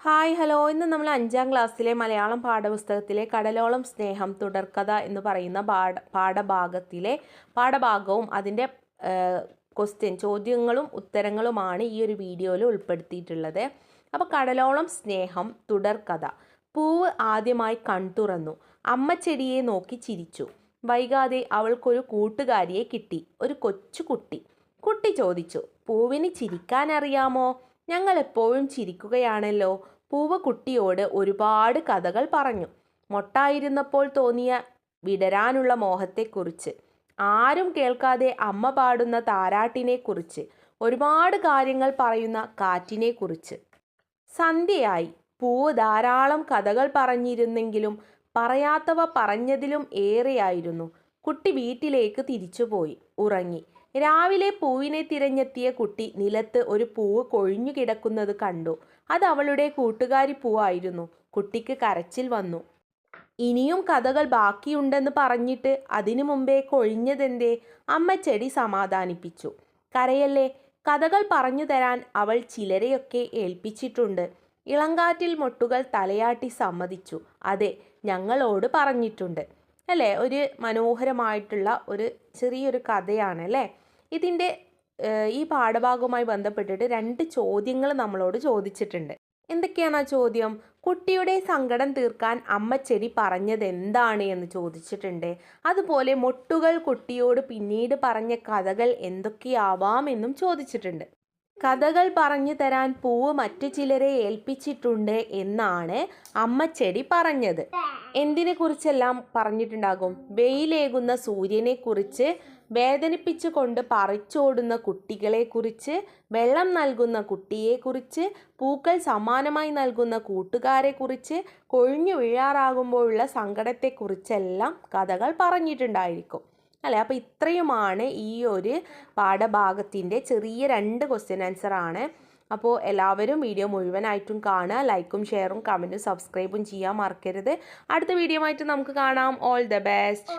Hi hello. ഇന്ന് നമ്മൾ അഞ്ചാം ക്ലാസ്സിലെ മലയാളം പാഠപുസ്തകത്തിലെ കടലോളം സ്നേഹം തുടർക്കഥ എന്ന് പറയുന്ന പാഠ പാഠഭാഗത്തിലെ പാഠഭാഗവും അതിന്റെ ക്വസ്റ്റ്യൻ ചോദ്യങ്ങളും ഉത്തരങ്ങളുമാണ് ഈ ഒരു വീഡിയോയിൽ ഉൾപ്പെടുത്തിയിട്ടുള്ളത്. അപ്പോൾ കടലോളം സ്നേഹം തുടർക്കഥ. പൂവ് ആദ്യമായി കൺതുറന്നു. അമ്മ ചെടിയെ നോക്കി ചിരിച്ചു. വൈകാതെ അവൾക്കൊരു കൂട്ടുകാരിയെ കിട്ടി. ഒരു കൊച്ചു കുട്ടി. കുട്ടി ചോദിച്ചു പൂവിന് ചിരിക്കാൻ അറിയാമോ? ഞങ്ങൾ എപ്പോഴും ചിരിക്കുകയാണല്ലോ. പൂവക്കുട്ടിയോട് ഒരുപാട് കഥകൾ പറഞ്ഞു. മൊട്ടായിരുന്നപ്പോൾ തോന്നിയ വിടരാനുള്ള മോഹത്തെക്കുറിച്ച് ആരും കേൾക്കാതെ അമ്മ പാടുന്ന താരാട്ടിനെക്കുറിച്ച് ഒരുപാട് കാര്യങ്ങൾ പറയുന്ന കാറ്റിനെക്കുറിച്ച്. സന്ധ്യയായി. പൂവ് ധാരാളം കഥകൾ പറഞ്ഞിരുന്നെങ്കിലും പറയാത്തവ പറഞ്ഞതിലും ഏറെയായിരുന്നു. കുട്ടി വീട്ടിലേക്ക് തിരിച്ചുപോയി ഉറങ്ങി. രാവിലെ പൂവിനെ തിരഞ്ഞെത്തിയ കുട്ടി നിലത്ത് ഒരു പൂവ് കൊഴിഞ്ഞു കിടക്കുന്നത് കണ്ടു. അത് അവളുടെ കൂട്ടുകാരി പൂവായിരുന്നു. കുട്ടിക്ക് കരച്ചിൽ വന്നു. ഇനിയും കഥകൾ ബാക്കിയുണ്ടെന്ന് പറഞ്ഞിട്ട് അതിനു മുമ്പേ കൊഴിഞ്ഞതെന്തേ? അമ്മ ചെടി സമാധാനിപ്പിച്ചു. കരയല്ലേ കഥകൾ പറഞ്ഞു തരാൻ അവൾ ചിലരെയൊക്കെ ഏൽപ്പിച്ചിട്ടുണ്ട്. ഇളങ്കാറ്റിൽ മൊട്ടുകൾ തലയാട്ടി സമ്മതിച്ചു. അതെ ഞങ്ങളോട് പറഞ്ഞിട്ടുണ്ട്. അല്ലേ? ഒരു മനോഹരമായിട്ടുള്ള ഒരു ചെറിയൊരു കഥയാണ് അല്ലേ? ഇതിന്റെ ഈ പാഠഭാഗവുമായി ബന്ധപ്പെട്ടിട്ട് രണ്ട് ചോദ്യങ്ങൾ നമ്മളോട് ചോദിച്ചിട്ടുണ്ട്. എന്തൊക്കെയാണ് ആ ചോദ്യം? കുട്ടിയുടെ സങ്കടം തീർക്കാൻ അമ്മച്ചെടി പറഞ്ഞത് എന്താണ് എന്ന് ചോദിച്ചിട്ടുണ്ട്. അതുപോലെ മൊട്ടുകൾ കുട്ടിയോട് പിന്നീട് പറഞ്ഞ കഥകൾ എന്തൊക്കെയാവാം എന്നും ചോദിച്ചിട്ടുണ്ട്. കഥകൾ പറഞ്ഞു തരാൻ പൂവ് മറ്റു ചിലരെ ഏൽപ്പിച്ചിട്ടുണ്ട് എന്നാണ് അമ്മച്ചെടി പറഞ്ഞത്. എന്തിനെ കുറിച്ചെല്ലാം പറഞ്ഞിട്ടുണ്ടാകും? വെയിലേകുന്ന സൂര്യനെ കുറിച്ച് വേദനിപ്പിച്ചുകൊണ്ട് പറിച്ചോടുന്ന കുട്ടികളെക്കുറിച്ച് വെള്ളം നൽകുന്ന കുട്ടിയെക്കുറിച്ച് പൂക്കൾ സമാനമായി നൽകുന്ന കൂട്ടുകാരെക്കുറിച്ച് കൊഴിഞ്ഞു വീഴാറാകുമ്പോഴുള്ള സങ്കടത്തെക്കുറിച്ചെല്ലാം കഥകൾ പറഞ്ഞിട്ടുണ്ടായിരിക്കും. അല്ലേ? അപ്പോൾ ഇത്രയുമാണ് ഈ ഒരു പാഠഭാഗത്തിന്റെ ചെറിയ രണ്ട് ക്വസ്റ്റ്യൻ ആൻസർ ആണ്. അപ്പോൾ എല്ലാവരും വീഡിയോ മുഴുവനായിട്ടും കാണുക. ലൈക്കും ഷെയറും കമന്റും സബ്സ്ക്രൈബും ചെയ്യാൻ മറക്കരുത്. അടുത്ത വീഡിയോ ആയിട്ട് നമുക്ക് കാണാം. All the best